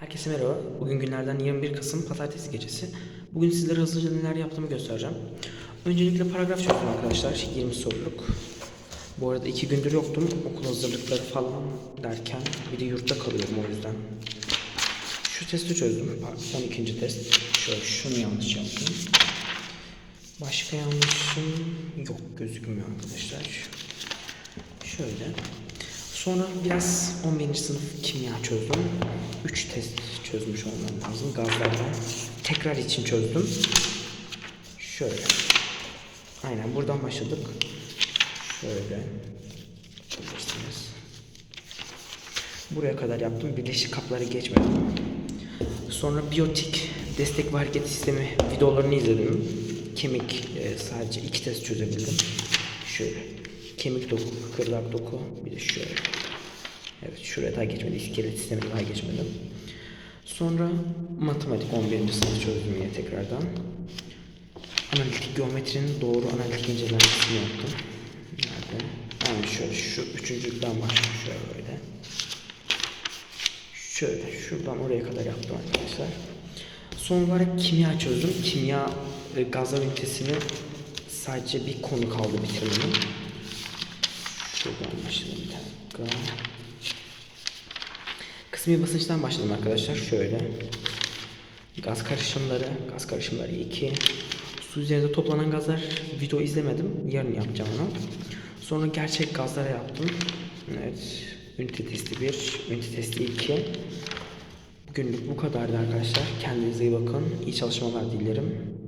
Herkese merhaba. Bugün günlerden 21 Kasım Pazartesi gecesi. Bugün sizlere hızlıca neler yaptığımı göstereceğim. Öncelikle paragraf çözdüm arkadaşlar. 20 soruluk. Bu arada iki gündür yoktum. Okul hazırlıkları falan derken bir de yurtta kalıyorum o yüzden. Şu testi çözdüm. Pardon, 12. test. Şöyle şunu yanlış yaptım. Başka yanlışım yok gözükmüyor arkadaşlar. Şöyle. Sonra biraz 11. sınıf kimya çözdüm. 3 test çözmüş olmam lazım gazlardan. Tekrar için çözdüm. Şöyle. Aynen buradan başladık. Şöyle. Bilirsiniz. Buraya kadar yaptım. Birleşik kapları geçmedim. Sonra biyotik destek ve hareket sistemi videolarını izledim. Kemik e, sadece iki test çözebildim. Şöyle. Kemik doku, kıkırdak doku. Bir de şöyle. Evet şuraya daha geçmedi. İskelet sistemine daha geçmedim. Sonra matematik 11. sınıf çözdüm yine tekrardan. Analitik geometrinin doğru analitik incelemesini yaptım. Nerede? Yani şöyle şu üçüncüden başlıyorum şöyle böyle. Şöyle şuradan oraya kadar yaptım arkadaşlar. Son olarak kimya çözdüm. Kimya e, gazlar ünitesini sadece bir konu kaldı bitirmenin. Şuradan başlayalım bir dakika. Kısmi basınçtan başladım arkadaşlar. Şöyle. Gaz karışımları, gaz karışımları 2. Su üzerinde toplanan gazlar video izlemedim. Yarın yapacağım onu. Sonra gerçek gazlara yaptım. Evet. Ünite testi 1, ünite testi 2. Bugünlük bu kadardı arkadaşlar. Kendinize iyi bakın. İyi çalışmalar dilerim.